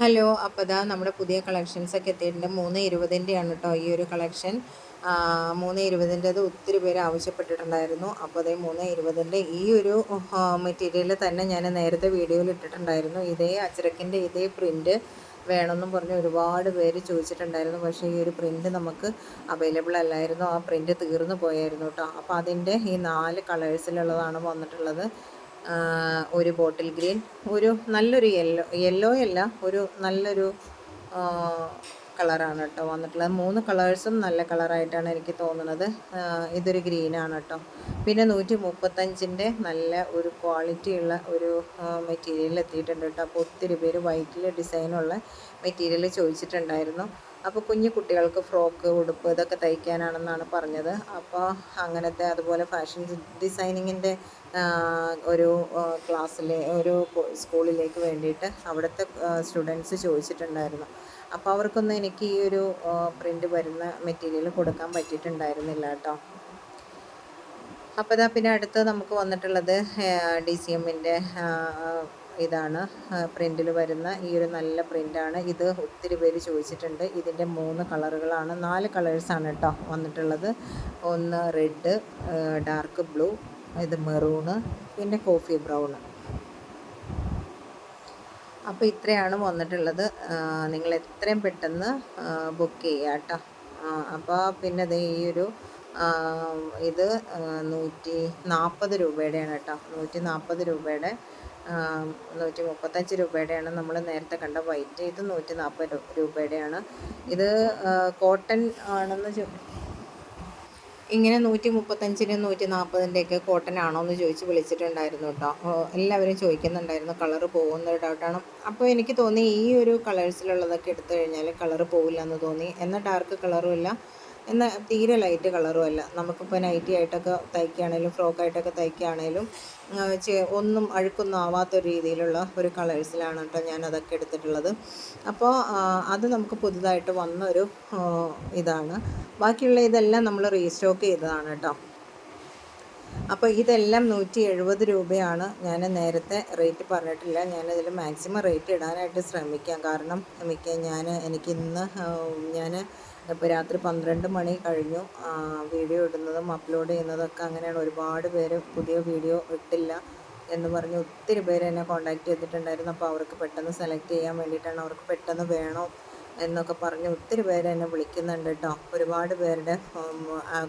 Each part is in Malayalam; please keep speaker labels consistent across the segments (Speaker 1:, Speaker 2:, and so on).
Speaker 1: ഹലോ അപ്പോൾ ഇതാ നമ്മുടെ പുതിയ കളക്ഷൻസ് ഒക്കെ എത്തിയിട്ടുണ്ട്. മൂന്ന് ഇരുപതിന്റെയാണ് കേട്ടോ ഈ ഒരു കളക്ഷൻ മൂന്ന് ഇരുപതിന്റെത് ഒത്തിരി പേര് ആവശ്യപ്പെട്ടിട്ടുണ്ടായിരുന്നു. അപ്പോൾ അതേ മൂന്ന് ഇരുപതിന്റെ ഈ ഒരു മെറ്റീരിയൽ തന്നെ ഞാൻ നേരത്തെ വീഡിയോയിൽ ഇട്ടിട്ടുണ്ടായിരുന്നു. ഇതേ അച്ചരക്കിന്റെ ഇതേ പ്രിന്റ് വേണമെന്നും പറഞ്ഞ് ഒരുപാട് പേര് ചോദിച്ചിട്ടുണ്ടായിരുന്നു. പക്ഷേ ഈ ഒരു പ്രിന്റ് നമുക്ക് അവൈലബിൾ അല്ലായിരുന്നു. ആ പ്രിന്റ് തീർന്നു പോയായിരുന്നു കേട്ടോ അപ്പോൾ അതിന്റെ ഈ നാല് കളേഴ്സിലുള്ളതാണ് വന്നിട്ടുള്ളത്. ഒരു ബോട്ടിൽ ഗ്രീൻ ഒരു നല്ലൊരു യെല്ലോ യെല്ലോ അല്ല ഒരു നല്ലൊരു കളറാണ് കേട്ടോ വന്നിട്ടുള്ളത്. മൂന്ന് കളേഴ്സും നല്ല കളറായിട്ടാണ് എനിക്ക് തോന്നുന്നത്. ഇതൊരു ഗ്രീനാണ് കേട്ടോ. പിന്നെ നൂറ്റി മുപ്പത്തഞ്ചിന്റെ നല്ല ഒരു ക്വാളിറ്റിയുള്ള ഒരു മെറ്റീരിയൽ എത്തിയിട്ടുണ്ട് കേട്ടോ. അപ്പോൾ ഒത്തിരി പേര് വൈറ്റിൽ ഡിസൈനുള്ള മെറ്റീരിയൽ ചോദിച്ചിട്ടുണ്ടായിരുന്നു. അപ്പോൾ കുഞ്ഞു കുട്ടികൾക്ക് ഫ്രോക്ക് ഉടുപ്പ് ഇതൊക്കെ തയ്ക്കാനാണെന്നാണ് പറഞ്ഞത്. അപ്പോൾ അങ്ങനത്തെ അതുപോലെ ഫാഷൻ ഡിസൈനിങ്ങിന്റെ ഒരു ക്ലാസ്സിലെ ഒരു സ്കൂളിലേക്ക് വേണ്ടിയിട്ട് അവിടുത്തെ സ്റ്റുഡൻസ് ചോദിച്ചിട്ടുണ്ടായിരുന്നു. അപ്പോൾ അവർക്കൊന്നും എനിക്ക് ഈ ഒരു പ്രിന്റ് വരുന്ന മെറ്റീരിയൽ കൊടുക്കാൻ പറ്റിയിട്ടുണ്ടായിരുന്നില്ല കേട്ടോ. അപ്പോൾ ഇതാ പിന്നെ അടുത്ത് നമുക്ക് വന്നിട്ടുള്ളത് ഡി സി എമ്മിന്റെ ഇതാണ് പ്രിന്റിൽ വരുന്ന ഈ ഒരു നല്ല പ്രിന്റാണ് ഇത് ഒത്തിരി പേര് ചോദിച്ചിട്ടുണ്ട്. ഇതിന്റെ മൂന്ന് കളറുകളാണ്. നാല് കളേഴ്സാണ് കേട്ടോ വന്നിട്ടുള്ളത്. ഒന്ന് റെഡ് ഡാർക്ക് ബ്ലൂ ഇത് മെറൂണ് പിന്നെ കോഫി ബ്രൗണ്. അപ്പോൾ ഇത്രയാണ് വന്നിട്ടുള്ളത്. നിങ്ങൾ എത്രയും പെട്ടെന്ന് ബുക്ക് ചെയ്യാം കേട്ടോ അപ്പോൾ പിന്നെ ഈ ഒരു ഇത് നൂറ്റി നാൽപ്പത് രൂപയുടെയാണ് കേട്ടോ. നൂറ്റി നാൽപ്പത് രൂപയുടെ നൂറ്റി മുപ്പത്തഞ്ച് രൂപയുടെയാണ് നമ്മൾ നേരത്തെ കണ്ട വൈറ്റ്. ഇത് നൂറ്റി നാൽപ്പത് രൂപയുടെയാണ്. ഇത് കോട്ടൺ ആണെന്ന് ഇങ്ങനെ നൂറ്റി മുപ്പത്തഞ്ചിന് നൂറ്റി നാൽപ്പതിന്റെയൊക്കെ കോട്ടൺ ആണോ എന്ന് ചോദിച്ച് വിളിച്ചിട്ടുണ്ടായിരുന്നു കേട്ടോ. എല്ലാവരും ചോദിക്കുന്നുണ്ടായിരുന്നു കളറ് പോകുന്നൊരു ഡൗട്ടാണ് അപ്പോൾ എനിക്ക് തോന്നി ഈ ഒരു കളേഴ്സിലുള്ളതൊക്കെ എടുത്തു കഴിഞ്ഞാൽ കളർ പോവില്ല എന്ന് തോന്നി. എന്നാൽ ഡാർക്ക് കളറും ഇല്ല. എന്നാൽ തീരെ ലൈറ്റ് കളറും അല്ല. നമുക്കിപ്പോൾ നൈറ്റി ആയിട്ടൊക്കെ തയ്ക്കുകയാണേലും ഫ്രോക്കായിട്ടൊക്കെ തയ്ക്കുകയാണേലും ഒന്നും അഴുക്കൊന്നും ആവാത്ത രീതിയിലുള്ള ഒരു കളേഴ്സിലാണ് കേട്ടോ ഞാൻ അതൊക്കെ എടുത്തിട്ടുള്ളത്. അപ്പോൾ അത് നമുക്ക് പുതുതായിട്ട് വന്നൊരു ഇതാണ്. ബാക്കിയുള്ള ഇതെല്ലാം നമ്മൾ റീസ്റ്റോക്ക് ചെയ്തതാണ് കേട്ടോ അപ്പോൾ ഇതെല്ലാം നൂറ്റി എഴുപത് രൂപയാണ്. ഞാൻ നേരത്തെ റേറ്റ് പറഞ്ഞിട്ടില്ല. ഞാനതിൽ മാക്സിമം റേറ്റ് ഇടാനായിട്ട് ശ്രമിക്കാം. കാരണം മിക്ക ഞാൻ എനിക്കിന്ന് ഞാൻ ഇപ്പോൾ രാത്രി പന്ത്രണ്ട് മണി കഴിഞ്ഞു. വീഡിയോ ഇടുന്നതും അപ്ലോഡ് ചെയ്യുന്നതൊക്കെ അങ്ങനെയാണ്. ഒരുപാട് പേര് പുതിയ വീഡിയോ ഇട്ടില്ല എന്ന് പറഞ്ഞ് ഒത്തിരി പേര് എന്നെ കോൺടാക്ട് ചെയ്തിട്ടുണ്ടായിരുന്നു. അപ്പോൾ അവർക്ക് പെട്ടെന്ന് സെലക്ട് ചെയ്യാൻ വേണ്ടിയിട്ടാണ് അവർക്ക് പെട്ടെന്ന് വേണോ എന്നൊക്കെ പറഞ്ഞ് ഒത്തിരി പേര് എന്നെ വിളിക്കുന്നുണ്ട് കേട്ടോ ഒരുപാട് പേരുടെ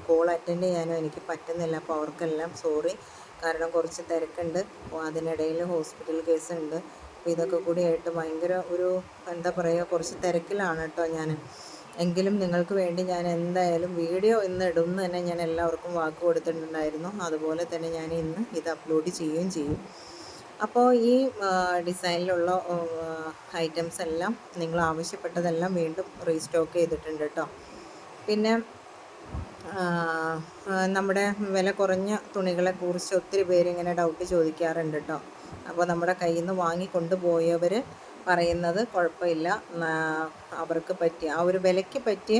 Speaker 1: കോൾ അറ്റൻഡ് ചെയ്യാനും എനിക്ക് പറ്റുന്നില്ല. അപ്പോൾ അവർക്കെല്ലാം സോറി കാരണം കുറച്ച് തിരക്കുണ്ട്. അതിനിടയിൽ ഹോസ്പിറ്റൽ കേസ് ഉണ്ട്. അപ്പോൾ ഇതൊക്കെ കൂടി ആയിട്ട് ഭയങ്കര ഒരു എന്താ പറയുക കുറച്ച് തിരക്കിലാണ് കേട്ടോ ഞാൻ എങ്കിലും നിങ്ങൾക്ക് വേണ്ടി ഞാൻ എന്തായാലും വീഡിയോ ഇന്ന് ഇടുമെന്ന് തന്നെ ഞാൻ എല്ലാവർക്കും വാക്ക് കൊടുത്തിട്ടുണ്ടായിരുന്നു. അതുപോലെ തന്നെ ഞാൻ ഇന്ന് ഇത് അപ്ലോഡ് ചെയ്യുകയും ചെയ്യും. അപ്പോൾ ഈ ഡിസൈനിലുള്ള ഐറ്റംസ് എല്ലാം നിങ്ങൾ ആവശ്യപ്പെട്ടതെല്ലാം വീണ്ടും റീസ്റ്റോക്ക് ചെയ്തിട്ടുണ്ട് കേട്ടോ പിന്നെ നമ്മുടെ വില കുറഞ്ഞ തുണികളെ കുറിച്ച് ഒത്തിരി പേര് ഇങ്ങനെ ഡൗട്ട് ചോദിക്കാറുണ്ട് കേട്ടോ അപ്പോൾ നമ്മുടെ കയ്യിൽ നിന്ന് വാങ്ങി കൊണ്ടുപോയവർ പറയുന്നത് കുഴപ്പമില്ല. അവർക്ക് പറ്റിയ ആ ഒരു വിലയ്ക്ക് പറ്റിയ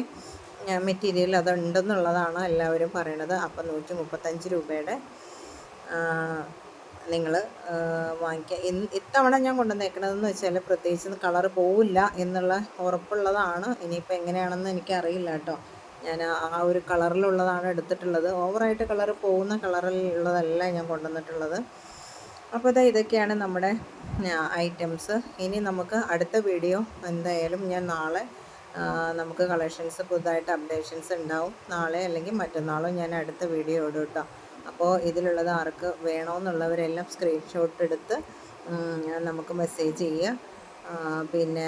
Speaker 1: മെറ്റീരിയൽ അതുണ്ടെന്നുള്ളതാണ് എല്ലാവരും പറയണത്. അപ്പം നൂറ്റി മുപ്പത്തഞ്ച് രൂപയുടെ നിങ്ങൾ വാങ്ങിക്കുക ഇന്ന് ഇത്തവണ ഞാൻ കൊണ്ടുവന്നേക്കണതെന്ന് വെച്ചാൽ പ്രത്യേകിച്ച് കളർ പോവില്ല എന്നുള്ള ഉറപ്പുള്ളതാണ്. ഇനിയിപ്പോൾ എങ്ങനെയാണെന്ന് എനിക്കറിയില്ല കേട്ടോ. ഞാൻ ആ ഒരു കളറിലുള്ളതാണ് എടുത്തിട്ടുള്ളത്. ഓവറായിട്ട് കളർ പോകുന്ന കളറിലുള്ളതല്ല ഞാൻ കൊണ്ടുവന്നിട്ടുള്ളത്. അപ്പോൾ ഇതാ ഇതൊക്കെയാണ് നമ്മുടെ ഐറ്റംസ് ഇനി നമുക്ക് അടുത്ത വീഡിയോ എന്തായാലും ഞാൻ നാളെ നമുക്ക് കളക്ഷൻസ് പുതുതായിട്ട് അപ്ഡേഷൻസ് ഉണ്ടാവും. നാളെ അല്ലെങ്കിൽ മറ്റന്നാളും ഞാൻ അടുത്ത വീഡിയോ ഇടും കേട്ടോ അപ്പോൾ ഇതിലുള്ളത് ആർക്ക് വേണമെന്നുള്ളവരെല്ലാം സ്ക്രീൻഷോട്ട് എടുത്ത് നമുക്ക് മെസ്സേജ് ചെയ്യുക. പിന്നെ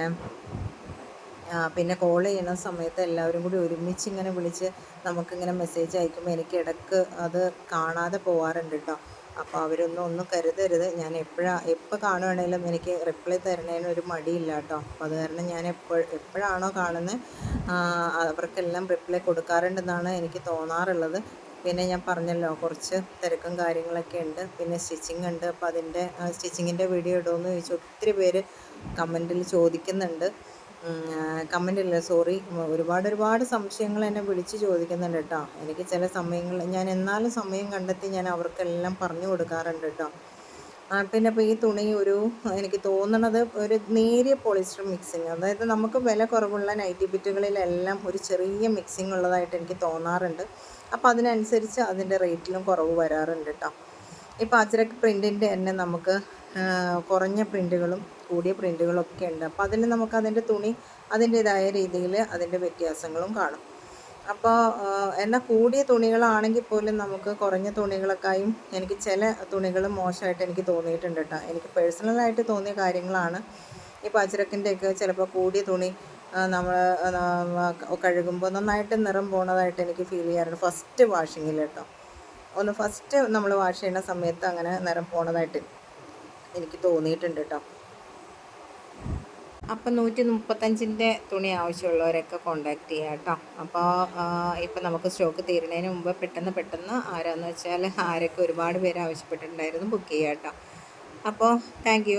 Speaker 1: പിന്നെ കോൾ ചെയ്യുന്ന സമയത്ത് എല്ലാവരും കൂടി ഒരുമിച്ച് ഇങ്ങനെ വിളിച്ച് നമുക്കിങ്ങനെ മെസ്സേജ് അയക്കുമ്പോൾ എനിക്ക് ഇടയ്ക്ക് അത് കാണാതെ പോകാറുണ്ട് കേട്ടോ അപ്പോൾ അവരൊന്നും ഒന്നും കരുതരുത്. ഞാൻ എപ്പോഴാണ് എപ്പോൾ കാണുവാണേലും എനിക്ക് റിപ്ലൈ തരണേന് ഒരു മടിയില്ല കേട്ടോ അപ്പോൾ അത് കാരണം ഞാൻ എപ്പോൾ എപ്പോഴാണോ കാണുന്നത് അവർക്കെല്ലാം റിപ്ലൈ കൊടുക്കാറുണ്ടെന്നാണ് എനിക്ക് തോന്നാറുള്ളത്. പിന്നെ ഞാൻ പറഞ്ഞല്ലോ കുറച്ച് തിരക്കും കാര്യങ്ങളൊക്കെ ഉണ്ട്. പിന്നെ സ്റ്റിച്ചിങ് ഉണ്ട്. അപ്പോൾ അതിന്റെ സ്റ്റിച്ചിങ്ങിന്റെ വീഡിയോ ഇടുമെന്ന് ചോദിച്ചു ഒത്തിരി പേര് കമന്റിൽ ചോദിക്കുന്നുണ്ട്. കമന്റില്ല സോറി ഒരുപാട് ഒരുപാട് സംശയങ്ങൾ എന്നെ വിളിച്ച് ചോദിക്കുന്നുണ്ട് കേട്ടോ. എനിക്ക് ചില സമയങ്ങൾ ഞാൻ എന്നാലും സമയം കണ്ടെത്തി ഞാൻ അവർക്കെല്ലാം പറഞ്ഞു കൊടുക്കാറുണ്ട് കേട്ടോ. ആട്ടിന്റെ ഇപ്പോൾ ഈ തുണി ഒരു എനിക്ക് തോന്നണത് ഒരു നേരിയ പോളിസ്റ്റർ മിക്സിങ് അതായത് നമുക്ക് വില കുറവുള്ള നൈറ്റി ബിറ്റുകളിലെല്ലാം ഒരു ചെറിയ മിക്സിങ് ഉള്ളതായിട്ട് എനിക്ക് തോന്നാറുണ്ട്. അപ്പോൾ അതിനനുസരിച്ച് അതിന്റെ റേറ്റിലും കുറവ് വരാറുണ്ട് കേട്ടോ. ഇപ്പോൾ അജ്രക് പ്രിന്റിന്റെ തന്നെ നമുക്ക് കുറഞ്ഞ പ്രിന്റുകളും കൂടിയ പ്രിന്റുകളും ഒക്കെ ഉണ്ട്. അപ്പോൾ അതിന് നമുക്ക് അതിന്റെ തുണി അതിന്റേതായ രീതിയിൽ അതിന്റെ വ്യത്യാസങ്ങളും കാണും. അപ്പോൾ എന്നാൽ കൂടിയ തുണികളാണെങ്കിൽ പോലും നമുക്ക് കുറഞ്ഞ തുണികളൊക്കെയും എനിക്ക് ചില തുണികൾ മോശമായിട്ട് എനിക്ക് തോന്നിയിട്ടുണ്ട് കേട്ടോ. എനിക്ക് പേഴ്സണലായിട്ട് തോന്നിയ കാര്യങ്ങളാണ്. ഈ പച്ചരക്കിന്റെയൊക്കെ ചിലപ്പോൾ കൂടിയ തുണി നമ്മൾ കഴുകുമ്പോൾ നന്നായിട്ട് നിറം പോണതായിട്ട് എനിക്ക് ഫീൽ ചെയ്യാറുണ്ട്. ഫസ്റ്റ് വാഷിങ്ങിൽ കേട്ടോ. ഒന്ന് ഫസ്റ്റ് നമ്മൾ വാഷ് ചെയ്യുന്ന സമയത്ത് അങ്ങനെ നിറം പോണതായിട്ട് എനിക്ക് തോന്നിയിട്ടുണ്ട് കേട്ടോ. അപ്പം നൂറ്റി മുപ്പത്തഞ്ചിന്റെ തുണി ആവശ്യമുള്ളവരൊക്കെ കോണ്ടാക്ട് ചെയ്യാം കേട്ടോ. അപ്പോൾ ഇപ്പം നമുക്ക് സ്റ്റോക്ക് തീരുന്നതിന് മുമ്പ് പെട്ടെന്ന് പെട്ടെന്ന് ആരാന്ന് വെച്ചാൽ ആരൊക്കെ ഒരുപാട് പേര് ആവശ്യപ്പെട്ടിട്ടുണ്ടായിരുന്നു ബുക്ക് ചെയ്യാം കേട്ടോ. അപ്പോൾ താങ്ക്